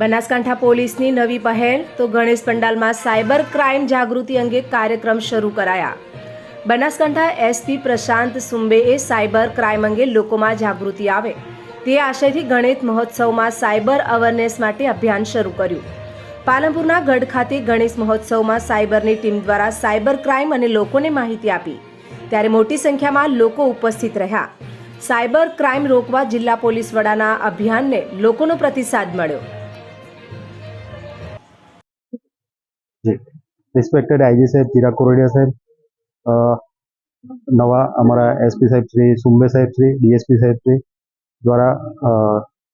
બનાસકાંઠા પોલીસની નવી પહેલ તો ગણેશ પંડાલમાં સાયબર ક્રાઇમ જાગૃતિ અંગે કાર્યક્રમ શરૂ કરાયા. બનાસકાંઠા એસપી પ્રશાંત સુંબેએ સાયબર ક્રાઇમ અંગે લોકોમાં જાગૃતિ આવે. તે આશયથી ગણેશ મહોત્સવમાં સાયબર અવેરનેસ માટે અભિયાન શરૂ કર્યું. પાલનપુરના ગઢ ખાતે ગણેશ મહોત્સવમાં સાયબરની ટીમ દ્વારા સાયબર ક્રાઇમ અને લોકોને માહિતી આપી. ત્યારે મોટી સંખ્યામાં લોકો ઉપસ્થિત રહ્યા. સાયબર ક્રાઇમ રોકવા જિલ્લા પોલીસ વડાના અભિયાનને લોકોનો પ્રતિસાદ મળ્યો. રિસ્પેક્ટેડ આઈજી સાહેબ ચિરાગ કોરડિયા સાહેબ નવા અમારા એસપી સાહેબ શ્રી સુંબે સાહેબ શ્રી ડીએસપી સાહેબ શ્રી દ્વારા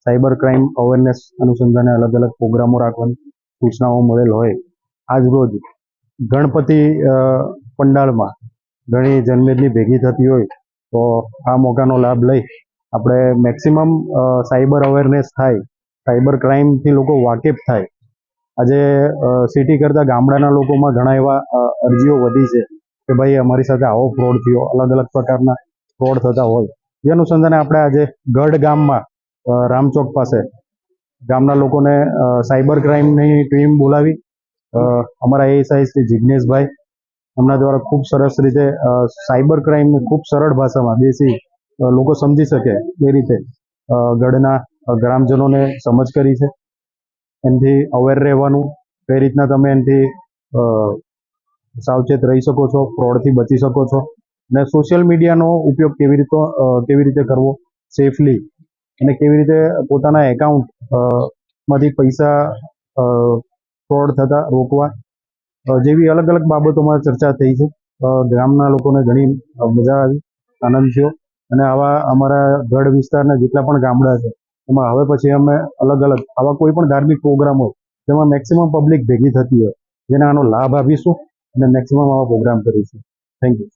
સાયબર ક્રાઇમ અવેરનેસ અનુસંધાને અલગ અલગ પ્રોગ્રામો રાખવાની સૂચનાઓ મળેલ હોય આજ રોજ ગણપતિ પંડાળમાં ઘણી જનમેદની ભેગી થતી હોય તો આ મોકાનો લાભ લઈ આપણે મેક્સિમમ સાયબર અવેરનેસ થાય સાયબર ક્રાઇમથી લોકો વાકેફ થાય આજે સિટી કરતાં ગામડાના લોકોમાં ઘણા એવા અરજીઓ વધી છે કે ભાઈ અમારી સાથે આવો ફ્રોડ થયો, અલગ અલગ પ્રકારના ફ્રોડ થતા હોય. જે અનુસંધાને આપણે આજે ગઢ ગામમાં રામચોક પાસે ગામના લોકોને સાયબર ક્રાઇમની ટીમ બોલાવી. અમારા એએસઆઈ શ્રી જિજ્ઞેશભાઈ એમના દ્વારા ખૂબ સરસ રીતે સાયબર ક્રાઇમને ખૂબ સરળ ભાષામાં દેશી લોકો સમજી શકે એ રીતે ગઢના ગ્રામજનોને સમજ કરી છે. એનાથી અવેર રહેવાનું, કઈ રીતના તમે એનાથી સાવચેત રહી શકો છો ફ્રોડથી બચી શકો છો. અને સોશિયલ મીડિયાનો ઉપયોગ કેવી રીતે કેવી રીતે કરવો? સેફલી અને કેવી રીતે પોતાના એકાઉન્ટમાંથી પૈસા ફ્રોડ થતા રોકવા? જેવી અલગ અલગ બાબતોમાં ચર્ચા થઈ છે. ગ્રામના લોકોને ઘણી મજા આવી, આનંદ થયો. અને આવા અમારા ગઢ વિસ્તારના જેટલા પણ ગામડા છે એમાં હવે પછી અમે અલગ અલગ, આવા કોઈ પણ ધાર્મિક પ્રોગ્રામ હોય, જેમાં મેક્સિમમ પબ્લિક ભેગી થતી હોય, જેને આનો લાભ આપીશું અને મેક્સિમમ આવા પ્રોગ્રામ કરીશું. Thank you